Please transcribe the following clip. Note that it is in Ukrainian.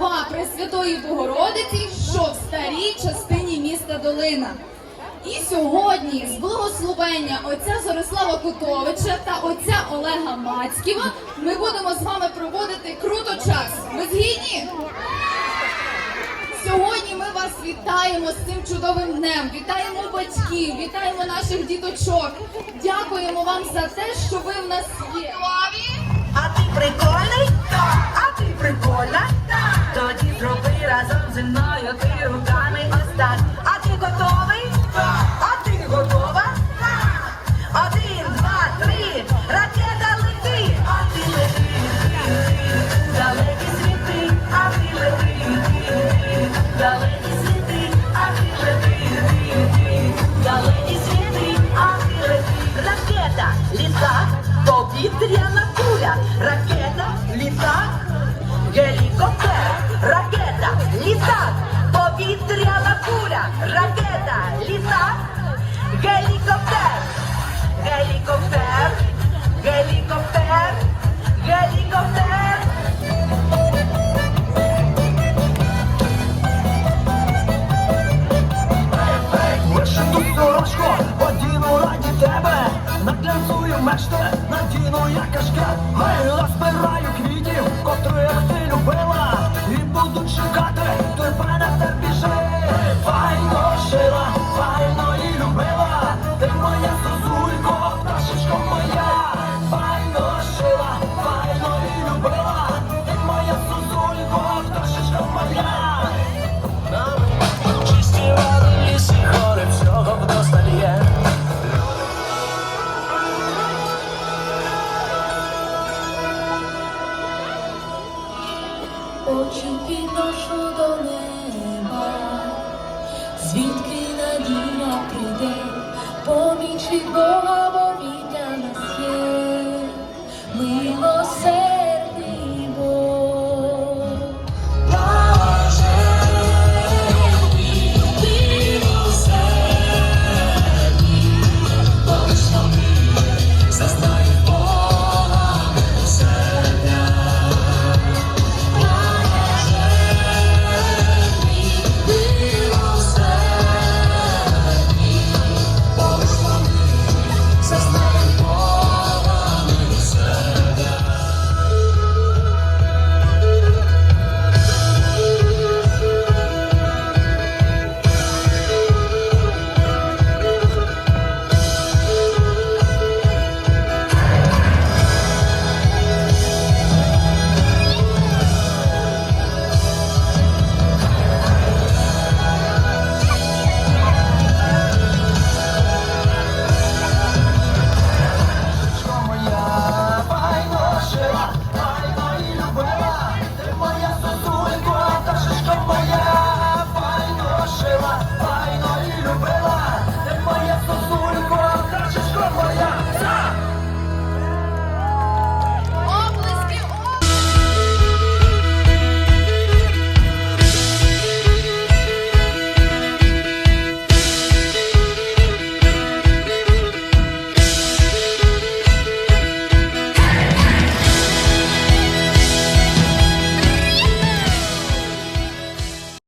Різдва Пресвятої Богородиці, що в старій частині міста Долина. І сьогодні з благословення отця Зорислава Кутовича та отця Олега Мацьківа ми будемо з вами проводити круто час. Ви згідні? Сьогодні ми вас вітаємо з цим чудовим днем, вітаємо батьків, вітаємо наших діточок. Дякуємо вам за те, що ви в нас є. А ти прикольний? Ракета, літак, гелікоптер. Гелікоптер, гелікоптер, гелікоптер. Вишиту сорочку, одіну раді тебе, наглянцую мечти, надіну я кашкет, Гей, розбираю квітів, котрих ти Очі підношу до неба, звідки надія прийде, помічить Бога,